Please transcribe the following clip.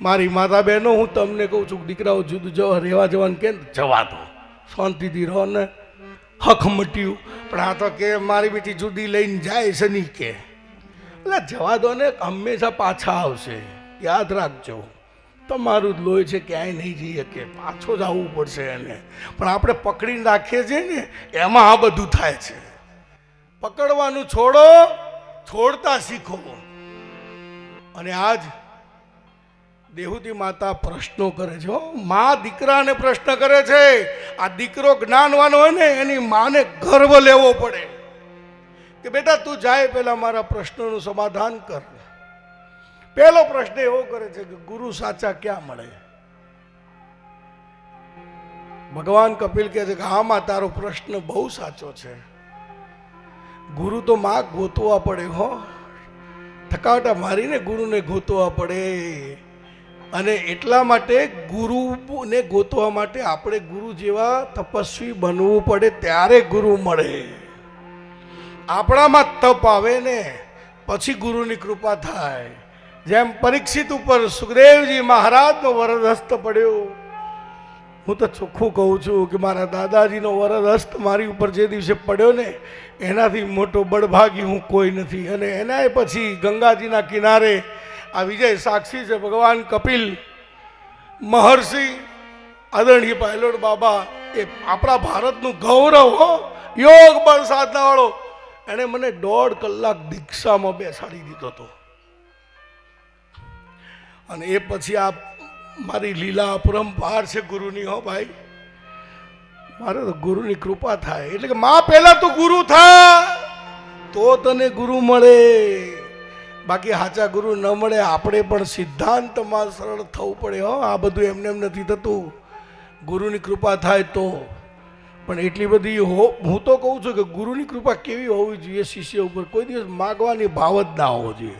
મારી માતા બહેનો હું તમને કહું છું દીકરાઓ જુદું જવા, રહેવા જવાનું કે જવા દો. શાંતિથી રહો ને. હક મટ્યું. પણ આ તો કે મારી બેટી જુદી લઈને જાય છે નહીં કે. એટલે જવા દો ને, હંમેશા પાછા આવશે. યાદ રાખજો. તમારું જ લોહી છે, ક્યાંય નહીં જઈએ કે પાછો જ આવવું પડશે એને. પણ આપણે પકડીને રાખીએ છીએ ને, એમાં આ બધું થાય છે. પકડવાનું છોડો, છોડતા શીખો. અને આજ દેહુતી માતા પ્રશ્નો કરે છે. મા દીકરાને પ્રશ્ન કરે છે, આ દીકરો જ્ઞાનવાન હોય ને, એની માને ગર્વ લેવો પડે. કે બેટા, તું જાય પહેલા મારા પ્રશ્નોનું સમાધાન કર. પહેલો પ્રશ્ન એવો કરે છે કે ગુરુ સાચા ક્યાં મળે? ભગવાન કપિલ કહે છે કે, હા, માં, તારો પ્રશ્ન બહુ સાચો છે. ગુરુ તો માં ગોતવા પડે, હો. થકાવટા મારીને ગુરુને ગોતવા પડે. અને એટલા માટે ગુરુને ગોતવા માટે આપણે ગુરુ જેવા તપસ્વી બનવું પડે ત્યારે ગુરુ મળે. આપણામાં તપ આવે ને પછી ગુરુની કૃપા થાય. જેમ પરીક્ષિત ઉપર સુખદેવજી મહારાજનો વરદહસ્ત પડ્યો. હું તો ચોખ્ખું કહું છું કે મારા દાદાજીનો વરદહસ્ત મારી ઉપર જે દિવસે પડ્યો ને, એનાથી મોટો બળભાગી હું કોઈ નથી. અને એનાય પછી ગંગાજીના કિનારે આ વિજય સાક્ષી છે ભગવાન કપિલ મહર્ષિ, આદરણીય પાયલોટ બાબા. એ આપણા ભારતનું ગૌરવ હો, યોગ બળ સાધનાવાળો. એણે મને દોઢ કલાક દીક્ષામાં બેસાડી દીધો હતો. અને એ પછી આ મારી લીલા અપરંપાર છે ગુરુની હો ભાઈ. મારે તો ગુરુની કૃપા થાય. એટલે કે માં, પહેલા તું ગુરુ થા, તો તને ગુરુ મળે. બાકી સાચા ગુરુ ન મળે, આપણે પણ સિદ્ધાંતમાં સરળ થવું પડે, હો. આ બધું એમને એમ નથી થતું. ગુરુની કૃપા થાય તો. પણ એટલી બધી હો, હું તો કહું છું કે ગુરુની કૃપા કેવી હોવી જોઈએ શિષ્ય ઉપર? કોઈ દિવસ માગવાની ભાવ જ ના હોવો જોઈએ.